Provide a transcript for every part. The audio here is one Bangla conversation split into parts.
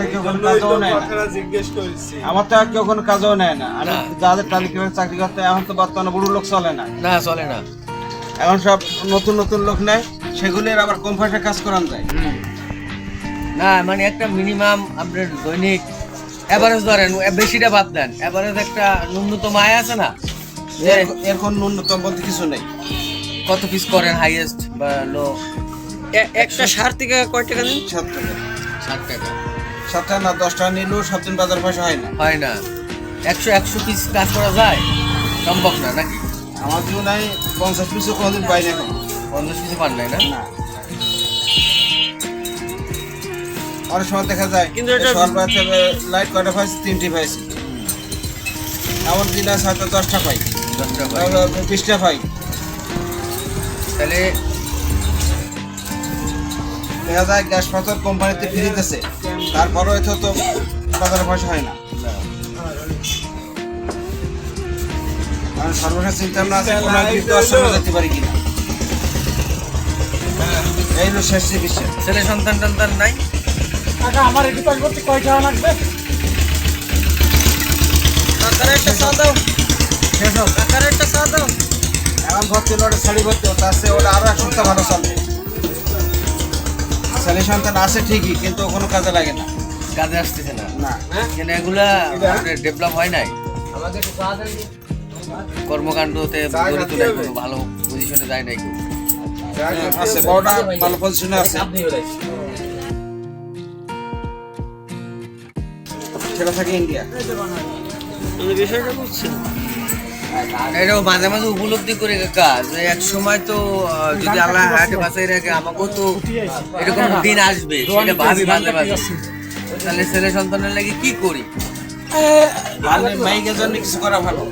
থেকে কাজও নেয় আমার তো আর কেউ কোনো কাজও নেয় না। আমি যাদের তালিকা চাকরি করতে এখন তো বর্তমানে বুড়ো লোক চলে না। না চলে না। এখন সব নতুন নতুন লোক নেয় সেগুলির আবার কম পয়সা কাজ করান যায়। না মানে একটা মিনিমাম আপনার দৈনিক এভারেজ ধরেন বেশিটা বাদ দেন। এভারেজ একটা ন্যূনতম আয় আছে না? কোন ন্যূনতম বলতে কিছু নেই। কত পিস করেন হাইয়েস্ট বা লো একটা সার থেকে কয় টাকা দিন? সাত টাকা। ষাট টাকা। সাত টাকা না দশ টাকা নিলেও সাত দিন বাজার পয়সা হয় না। হয় না। একশো একশো পিস কাজ করা যায়? সম্ভব না নাকি? আমার জীবনে আমি পঞ্চাশ পিসও কোনোদিন পাই না। পঞ্চাশ পিসে পান নাই না? না। অনেক সময় দেখা যায় কিন্তু এটা- লাইট কয়টা পাইছি? তিনটি পাইছি। এমন দিন হয়তো দশটা পাই। দশ টাকা তারপর বিশটা পাই। তাহলে দেখা যায় গ্যাস পাথর কোম্পানিতে ফ্রি দিতেছে তারপরেও এত তো বাজারে পয়সা হয় না। কারণ সর্বশেষ চিন্তা ভাবনা আছে কোনো একদিন তো আশ্রমে যেতে পারি কিনা। এই হলো শেষ চিকিৎসা ছেলে সন্তান টন্তান নাই? কাকা আমার এটি পাস করতে কয় টাকা লাগবে? কাকার একটা চা দাও। শেষ হোক। কাকার একটা চা দাও। এখন ভর্তি হলো ওটা শাড়ি ভর্তি হতে আসছে ওটা আরও এক সপ্তাহ ভালো চলবে। ছেলে সন্তান আছে ঠিকই কিন্তু কোনো কাজে লাগে না। কাজে আসতেছে না। না। কেন এগুলা ডেভেলপ হয় নাই? কর্মকাণ্ডতে নাই কোনো ভালো পজিশনে যায় নাই কেউ। আছে বড়টা ভালো পজিশনে আছে। সেটা থাকে ইন্ডিয়া তুমি বিষয়টা বুঝছেন এটাও মাঝে মাঝে উপলব্ধি করে কাকা যে এক সময় তো যদি আল্লাহ হাটে বাঁচাই রাখে আমাকেও তো এরকম দিন আসবে সেটা ভাবি মাঝে মাঝে। তাহলে ছেলে সন্তানের লাগে কি করি? মানে মাইকের জন্য কিছু করা ভালো।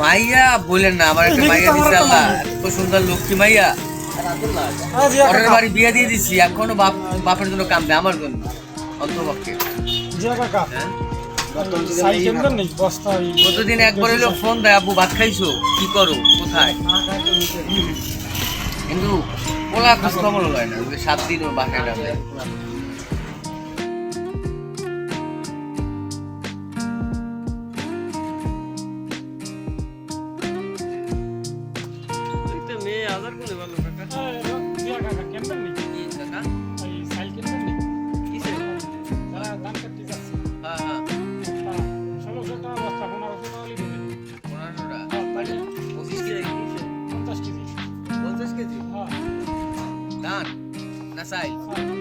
মাইয়া বলেন না আমার একটা মাইয়া দিচ্ছে আল্লাহ। এত সুন্দর লক্ষ্মী মাইয়া। পরের বাড়ি বিয়ে দিয়ে দিচ্ছি এখনও বাপ বাপের জন্য কামবে আমার জন্য অন্তপক্ষে। কাকা প্রতিদিন একবার হলেও ফোন দেয় আব্বু ভাত খাইছো? কি করো? কোথায়? কিন্তু ওলা খোঁজ খবর হয় না সাত দিন ওর বাসায় যাবে। মেয়ে আধার কোনে ভালো? না